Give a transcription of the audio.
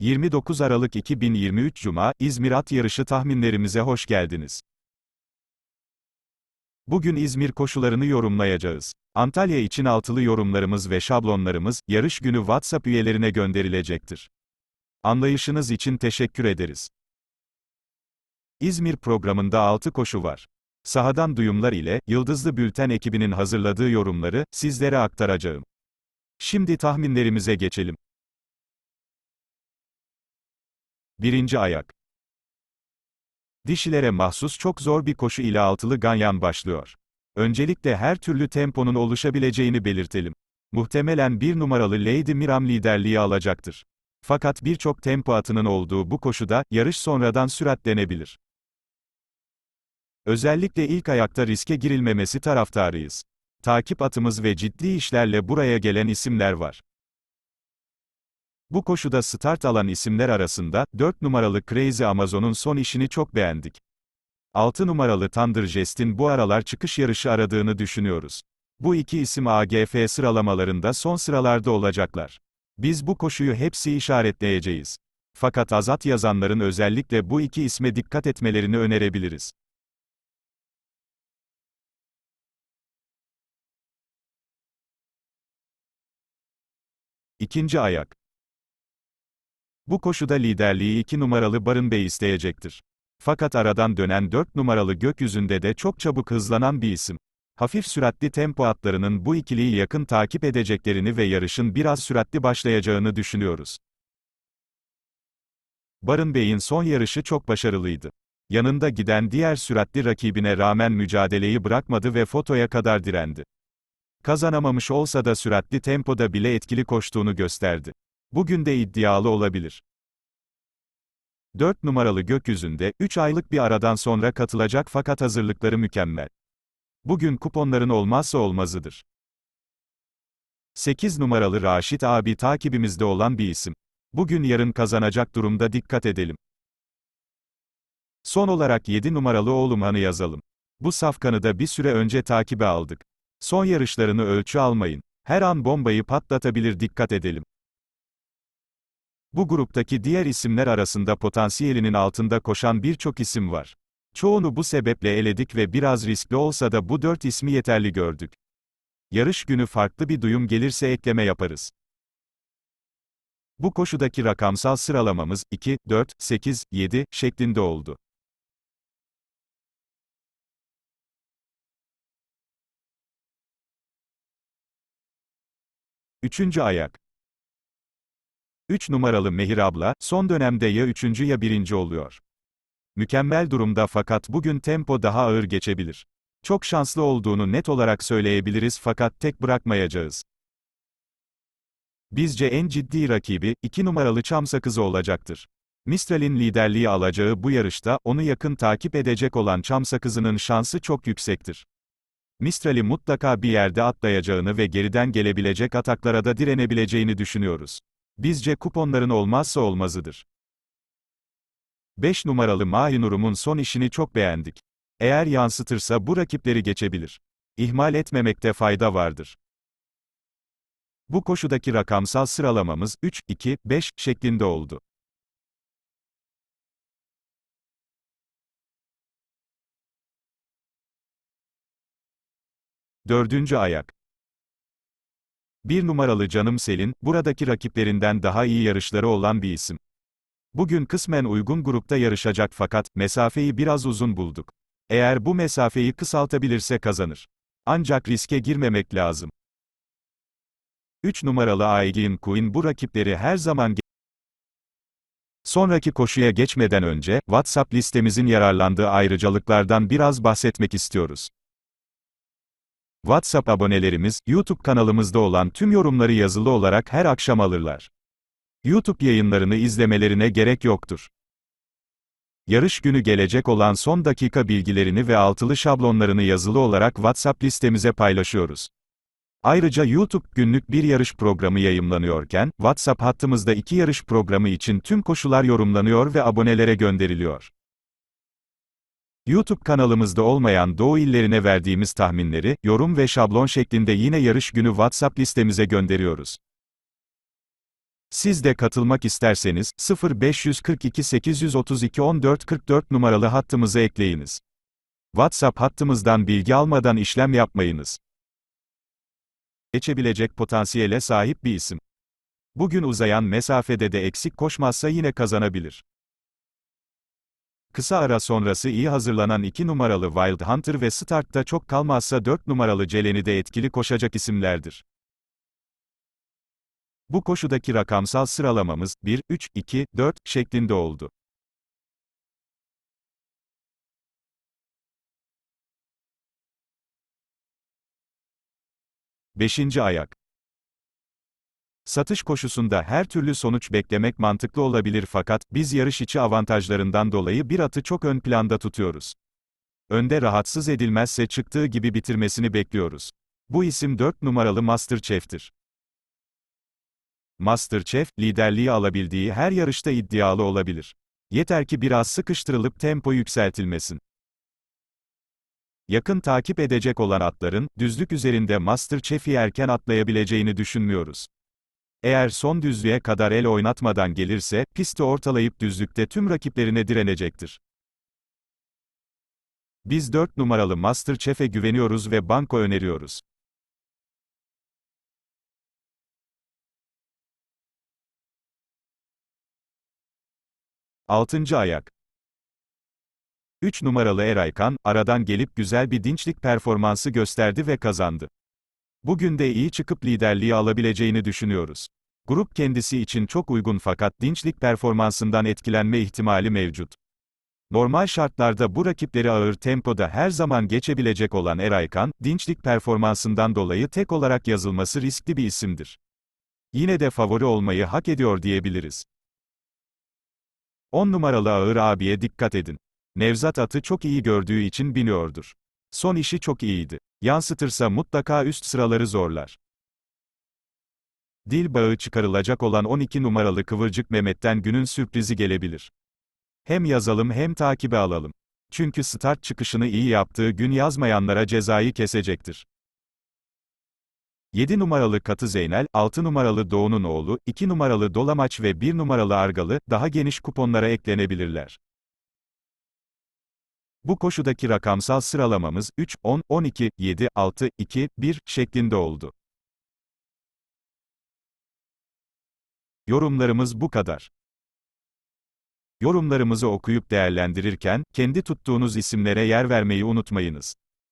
29 Aralık 2023 Cuma, İzmir At Yarışı tahminlerimize hoş geldiniz. Bugün İzmir koşularını yorumlayacağız. Antalya için altılı yorumlarımız ve şablonlarımız, yarış günü WhatsApp üyelerine gönderilecektir. Anlayışınız için teşekkür ederiz. İzmir programında 6 koşu var. Sahadan duyumlar ile, Yıldızlı Bülten ekibinin hazırladığı yorumları, sizlere aktaracağım. Şimdi tahminlerimize geçelim. Birinci ayak. Dişilere mahsus çok zor bir koşu ile altılı ganyan başlıyor. Öncelikle her türlü temponun oluşabileceğini belirtelim. Muhtemelen bir numaralı Lady Miram liderliği alacaktır. Fakat birçok tempo atının olduğu bu koşuda, yarış sonradan süratlenebilir. Özellikle ilk ayakta riske girilmemesi taraftarıyız. Takip atımız ve ciddi işlerle buraya gelen isimler var. Bu koşuda start alan isimler arasında, 4 numaralı Crazy Amazon'un son işini çok beğendik. 6 numaralı Thunder Jest'in bu aralar çıkış yarışı aradığını düşünüyoruz. Bu iki isim AGF sıralamalarında son sıralarda olacaklar. Biz bu koşuyu hepsi işaretleyeceğiz. Fakat azat yazanların özellikle bu iki isme dikkat etmelerini önerebiliriz. İkinci ayak. Bu koşuda liderliği 2 numaralı Barın Bey isteyecektir. Fakat aradan dönen 4 numaralı gökyüzünde de çok çabuk hızlanan bir isim. Hafif süratli tempo atlarının bu ikiliyi yakın takip edeceklerini ve yarışın biraz süratli başlayacağını düşünüyoruz. Barın Bey'in son yarışı çok başarılıydı. Yanında giden diğer süratli rakibine rağmen mücadeleyi bırakmadı ve fotoya kadar direndi. Kazanamamış olsa da süratli tempoda bile etkili koştuğunu gösterdi. Bugün de iddialı olabilir. 4 numaralı gökyüzünde, 3 aylık bir aradan sonra katılacak fakat hazırlıkları mükemmel. Bugün kuponların olmazsa olmazıdır. 8 numaralı Raşit abi takibimizde olan bir isim. Bugün yarın kazanacak durumda dikkat edelim. Son olarak 7 numaralı Oğlumhan'ı yazalım. Bu safkanı da bir süre önce takibe aldık. Son yarışlarını ölçü almayın. Her an bombayı patlatabilir dikkat edelim. Bu gruptaki diğer isimler arasında potansiyelinin altında koşan birçok isim var. Çoğunu bu sebeple eledik ve biraz riskli olsa da bu dört ismi yeterli gördük. Yarış günü farklı bir duyum gelirse ekleme yaparız. Bu koşudaki rakamsal sıralamamız 2, 4, 8, 7 şeklinde oldu. Üçüncü ayak. 3 numaralı Mehir abla, son dönemde ya üçüncü ya birinci oluyor. Mükemmel durumda fakat bugün tempo daha ağır geçebilir. Çok şanslı olduğunu net olarak söyleyebiliriz fakat tek bırakmayacağız. Bizce en ciddi rakibi, 2 numaralı Çam Sakızı olacaktır. Mistral'in liderliği alacağı bu yarışta, onu yakın takip edecek olan Çam Sakızı'nın şansı çok yüksektir. Mistral'i mutlaka bir yerde atlayacağını ve geriden gelebilecek ataklara da direnebileceğini düşünüyoruz. Bizce kuponların olmazsa olmazıdır. 5 numaralı Mahinurum'un son işini çok beğendik. Eğer yansıtırsa bu rakipleri geçebilir. İhmal etmemekte fayda vardır. Bu koşudaki rakamsal sıralamamız 3, 2, 5 şeklinde oldu. Dördüncü ayak. Bir numaralı Canım Selin, buradaki rakiplerinden daha iyi yarışları olan bir isim. Bugün kısmen uygun grupta yarışacak fakat, mesafeyi biraz uzun bulduk. Eğer bu mesafeyi kısaltabilirse kazanır. Ancak riske girmemek lazım. 3 numaralı Aegin Queen bu rakipleri her zaman Sonraki koşuya geçmeden önce, WhatsApp listemizin yararlandığı ayrıcalıklardan biraz bahsetmek istiyoruz. WhatsApp abonelerimiz, YouTube kanalımızda olan tüm yorumları yazılı olarak her akşam alırlar. YouTube yayınlarını izlemelerine gerek yoktur. Yarış günü gelecek olan son dakika bilgilerini ve altılı şablonlarını yazılı olarak WhatsApp listemize paylaşıyoruz. Ayrıca YouTube günlük bir yarış programı yayımlanıyorken, WhatsApp hattımızda iki yarış programı için tüm koşular yorumlanıyor ve abonelere gönderiliyor. YouTube kanalımızda olmayan Doğu illerine verdiğimiz tahminleri, yorum ve şablon şeklinde yine yarış günü WhatsApp listemize gönderiyoruz. Siz de katılmak isterseniz, 0542 832 14 44 numaralı hattımıza ekleyiniz. WhatsApp hattımızdan bilgi almadan işlem yapmayınız. Geçebilecek potansiyele sahip bir isim. Bugün uzayan mesafede de eksik koşmazsa yine kazanabilir. Kısa ara sonrası iyi hazırlanan 2 numaralı Wild Hunter ve startta çok kalmazsa 4 numaralı Celen'i de etkili koşacak isimlerdir. Bu koşudaki rakamsal sıralamamız 1, 3, 2, 4 şeklinde oldu. Beşinci ayak. Satış koşusunda her türlü sonuç beklemek mantıklı olabilir fakat, biz yarış içi avantajlarından dolayı bir atı çok ön planda tutuyoruz. Önde rahatsız edilmezse çıktığı gibi bitirmesini bekliyoruz. Bu isim 4 numaralı Masterchef'tir. Masterchef, liderliği alabildiği her yarışta iddialı olabilir. Yeter ki biraz sıkıştırılıp tempo yükseltilmesin. Yakın takip edecek olan atların, düzlük üzerinde Masterchef'i erken atlayabileceğini düşünmüyoruz. Eğer son düzlüğe kadar el oynatmadan gelirse, pisti ortalayıp düzlükte tüm rakiplerine direnecektir. Biz 4 numaralı Masterchef'e güveniyoruz ve banko öneriyoruz. Altıncı ayak. 3 numaralı Eraykan, aradan gelip güzel bir dinçlik performansı gösterdi ve kazandı. Bugün de iyi çıkıp liderliği alabileceğini düşünüyoruz. Grup kendisi için çok uygun fakat dinçlik performansından etkilenme ihtimali mevcut. Normal şartlarda bu rakipleri ağır tempoda her zaman geçebilecek olan Eraykan, dinçlik performansından dolayı tek olarak yazılması riskli bir isimdir. Yine de favori olmayı hak ediyor diyebiliriz. 10 numaralı ağır abiye dikkat edin. Nevzat atı çok iyi gördüğü için biniyordur. Son işi çok iyiydi. Yansıtırsa mutlaka üst sıraları zorlar. Dil bağı çıkarılacak olan 12 numaralı Kıvırcık Mehmet'ten günün sürprizi gelebilir. Hem yazalım hem takibe alalım. Çünkü start çıkışını iyi yaptığı gün yazmayanlara cezayı kesecektir. 7 numaralı Katı Zeynel, 6 numaralı Doğu'nun oğlu, 2 numaralı Dolamaç ve 1 numaralı Argalı, daha geniş kuponlara eklenebilirler. Bu koşudaki rakamsal sıralamamız 3, 10, 12, 7, 6, 2, 1 şeklinde oldu. Yorumlarımız bu kadar. Yorumlarımızı okuyup değerlendirirken, kendi tuttuğunuz isimlere yer vermeyi unutmayınız.